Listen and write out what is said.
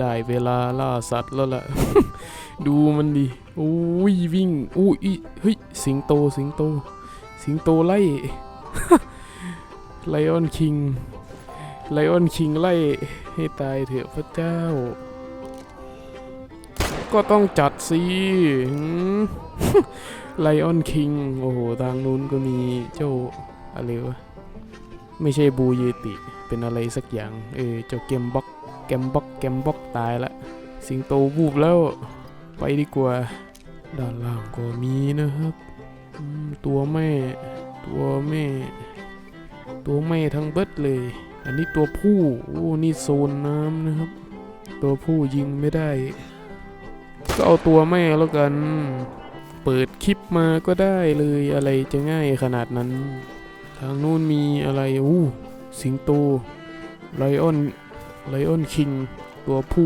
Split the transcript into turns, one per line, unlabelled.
ได้เวลาล่าสัตว์แล้วล่ะ ดูมันดิอุ้ยวิ่งอุ้ยเฮ้ยสิงโตสิงโต สิงโตไล่ไลออนคิงไลออนคิงไล่ให้ตายเถอะพระเจ้า ก็ต้องจัดสิไลออนคิงโอ้โห ทางนู้นก็มีเจ้าอะไรวะ ไม่ใช่บูเยติ เป็นอะไรสักอย่าง เออ เจ้าเกมบ็อก เกมบ็อกเกมบ็อกตายละ สิงโตวูบแล้ว ไปดีกว่า ด้านล่างก็มีนะครับ ตัวแม่ ตัวแม่ ตัวแม่ทั้งเบิดเลย อันนี้ตัวผู้โอ้นี่โซนน้ำนะครับ ตัวผู้ยิงไม่ได้ ก็เอาตัวแม่แล้วกัน เปิดคลิปมาก็ได้เลยอะไรจะง่ายขนาดนั้น ทางนู้นมีอะไรอู้สิงโตไลออน ไลออนคิงตัวผู้